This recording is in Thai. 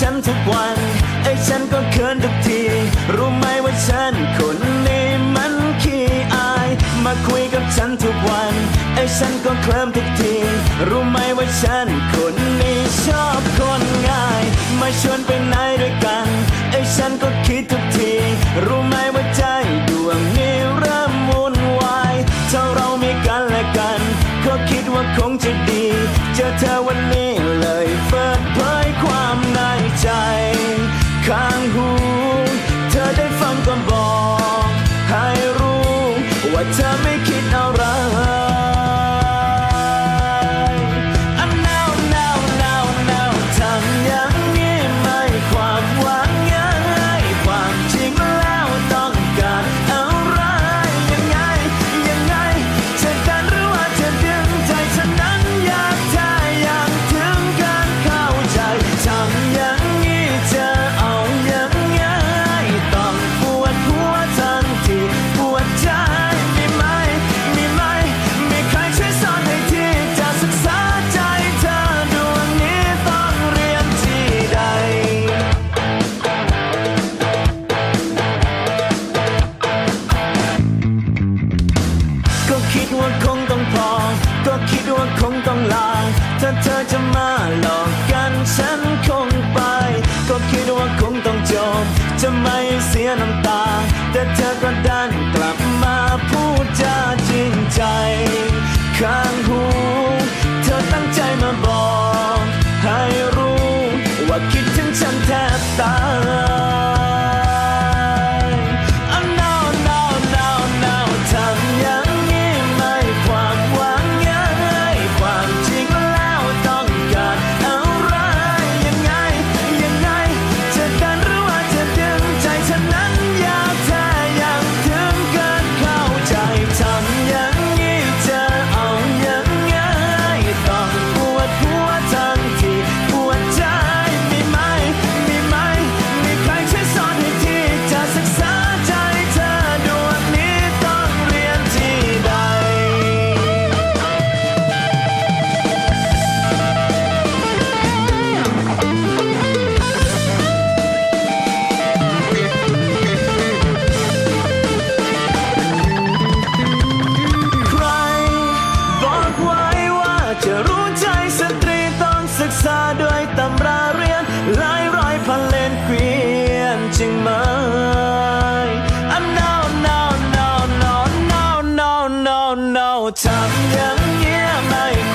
ฉันทุกวัน ไอ้ฉันก็เขินทุกที รู้ไหมว่าฉันคนนี้มันขี้อาย มาคุยกับฉันทุกวัน ไอ้ฉันก็เคลิ้มทุกที รู้ไหมว่าฉันคนนี้ชอบคนง่าย มาชวนไปไหนด้วยกัน ไอ้ฉันก็คิดทุกที รู้ไหมว่าใจดวงนี้เริ่มวุ่นวายถ้าเรามีกันและกัน ก็คิดว่าคงจะดี เจอเธอวันนี้ ว่า ถ้าเธอจะมาหลอกกันฉันคงไป ก็คิดว่าคงต้องจบ จะไม่เสียน้ำตา แต่เธอก็ดัน losing mind oh, no no no no no no no ทำอย่างเงี้ยไม่